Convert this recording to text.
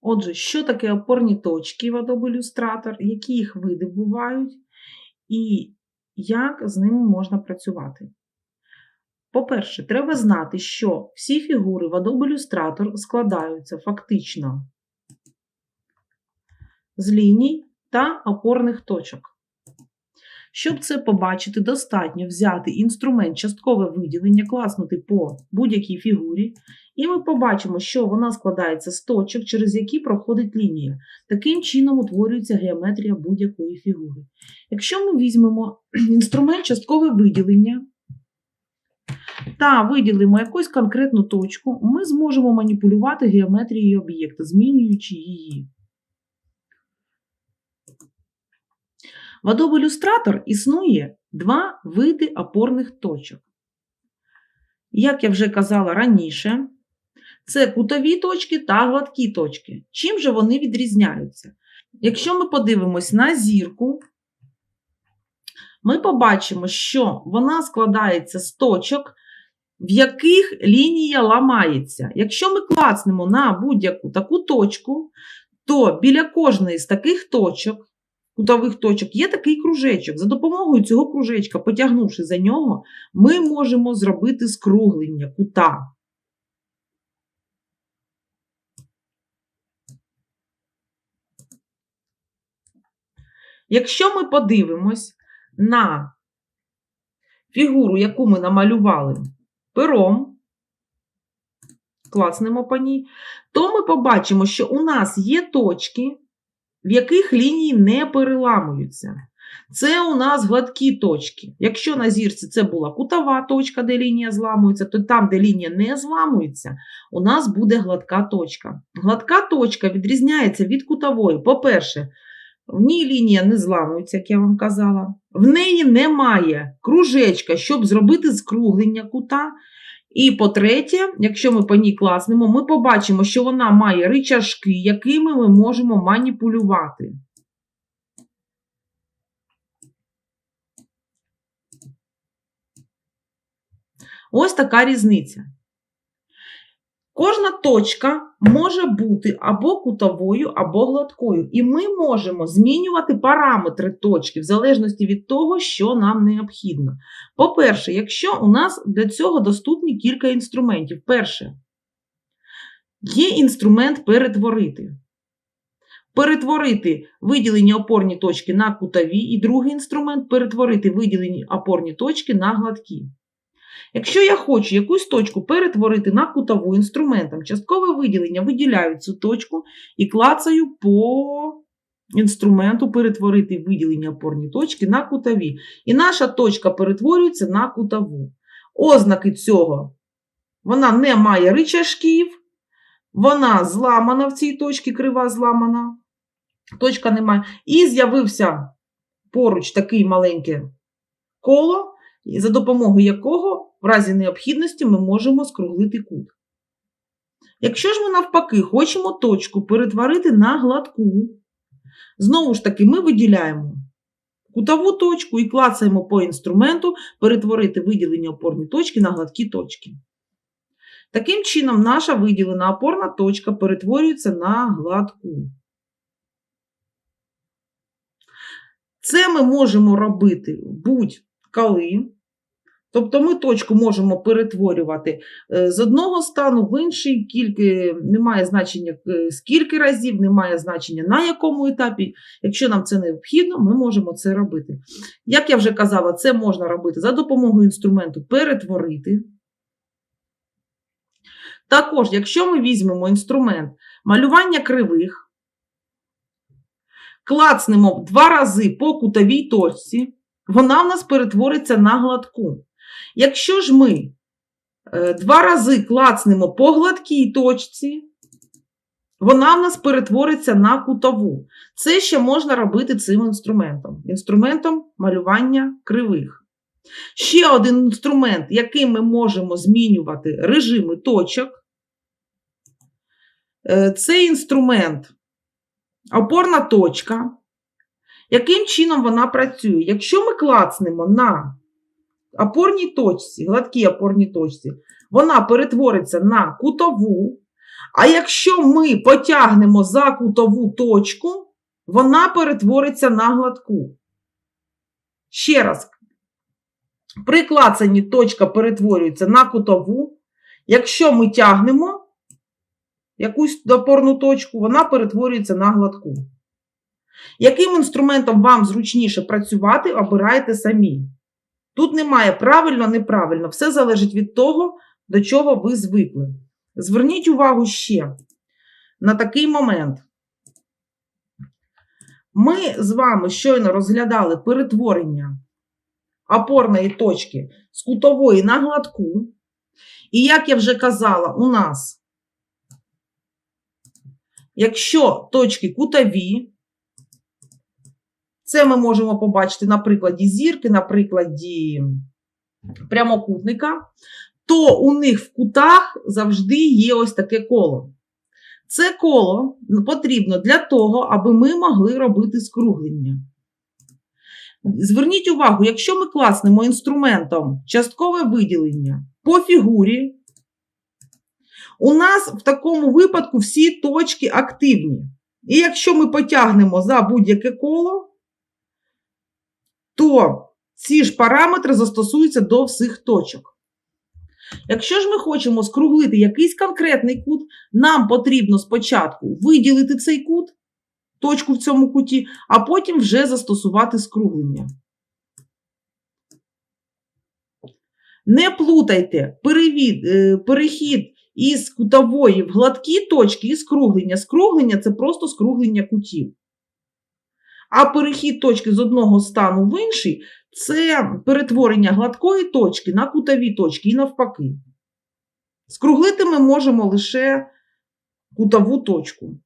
Отже, що таке опорні точки в Adobe Illustrator, які їх види бувають, і як з ними можна працювати? По-перше, треба знати, що всі фігури в Adobe Illustrator складаються фактично з ліній та опорних точок. Щоб це побачити, достатньо взяти інструмент часткове виділення, класнути по будь-якій фігурі, і ми побачимо, що вона складається з точок, через які проходить лінія. Таким чином утворюється геометрія будь-якої фігури. Якщо ми візьмемо інструмент часткове виділення та виділимо якусь конкретну точку, ми зможемо маніпулювати геометрією об'єкта, змінюючи її. В Adobe Illustrator існує два види опорних точок. Як я вже казала раніше, це кутові точки та гладкі точки. Чим же вони відрізняються? Якщо ми подивимось на зірку, ми побачимо, що вона складається з точок, в яких лінія ламається. Якщо ми клацнемо на будь-яку таку точку, то біля кожної з таких точок кутових точок є такий кружечок. За допомогою цього кружечка, потягнувши за нього, ми можемо зробити скруглення кута. Якщо ми подивимось на фігуру, яку ми намалювали пером, класнемо по ній, то ми побачимо, що у нас є точки, в яких лінії не переламуються. Це у нас гладкі точки. Якщо на зірці це була кутова точка, де лінія зламується, то там, де лінія не зламується, у нас буде гладка точка. Гладка точка відрізняється від кутової. По-перше, в ній лінія не зламується, як я вам казала. В неї немає кружечка, щоб зробити скруглення кута. І по-третє, якщо ми по ній класнемо, ми побачимо, що вона має ричажки, якими ми можемо маніпулювати. Ось така різниця. Кожна точка може бути або кутовою, або гладкою. І ми можемо змінювати параметри точки в залежності від того, що нам необхідно. По-перше, якщо у нас для цього доступні кілька інструментів. Перше, є інструмент перетворити. Перетворити виділені опорні точки на кутові, і другий інструмент перетворити виділені опорні точки на гладкі. Якщо я хочу якусь точку перетворити на кутову інструментом, часткове виділення виділяю цю точку і клацаю по інструменту перетворити виділені опорні точки на кутові. І наша точка перетворюється на кутову. Ознаки цього вона не має ричажків, вона зламана в цій точці, крива зламана, точка немає. І з'явився поруч такий маленьке коло, за допомогою якого в разі необхідності ми можемо скруглити кут. Якщо ж ми навпаки хочемо точку перетворити на гладку, знову ж таки, ми виділяємо кутову точку і клацаємо по інструменту перетворити виділені опорні точки на гладкі точки. Таким чином, наша виділена опорна точка перетворюється на гладку. Це ми можемо робити будь-коли. Тобто ми точку можемо перетворювати е, з одного стану в інший, кілька, немає значення е, скільки разів, немає значення на якому етапі. Якщо нам це необхідно, ми можемо це робити. Як я вже казала, це можна робити за допомогою інструменту перетворити. Також, якщо ми візьмемо інструмент малювання кривих, клацнемо два рази по кутовій точці, вона в нас перетвориться на гладку. Якщо ж ми е, два рази клацнемо по гладкій точці, вона в нас перетвориться на кутову. Це ще можна робити цим інструментом. Інструментом малювання кривих. Ще один інструмент, яким ми можемо змінювати режими точок. Е, Це інструмент опорна точка. Яким чином вона працює? Якщо ми клацнемо на опорній точці, гладкій опорній точці, вона перетвориться на кутову, А якщо ми потягнемо за кутову точку, вона перетвориться на гладку. Ще раз, при клацанні точка перетворюється на кутову. Якщо ми тягнемо якусь опорну точку, вона перетворюється на гладку. Яким інструментом вам зручніше працювати, обирайте самі. Тут немає правильно, неправильно, все залежить від того, до чого ви звикли. Зверніть увагу ще на такий момент. Ми з вами щойно розглядали перетворення опорної точки з кутової на гладку. І як я вже казала, у нас, якщо точки кутові, це ми можемо побачити на прикладі зірки, на прикладі прямокутника, то у них в кутах завжди є ось таке коло. Це коло потрібно для того, аби ми могли робити скруглення. Зверніть увагу, якщо ми класнемо інструментом часткове виділення по фігурі, у нас в такому випадку всі точки активні. І якщо ми потягнемо за будь-яке коло, то ці ж параметри застосуються до всіх точок. Якщо ж ми хочемо скруглити якийсь конкретний кут, нам потрібно спочатку виділити цей кут, точку в цьому куті, а потім вже застосувати скруглення. Не плутайте перевід, е, перехід із кутової в гладкі точки і скруглення. Скруглення це просто скруглення кутів. А перехід точки з одного стану в інший це перетворення гладкої точки на кутові точки і навпаки. Скруглити ми можемо лише кутову точку.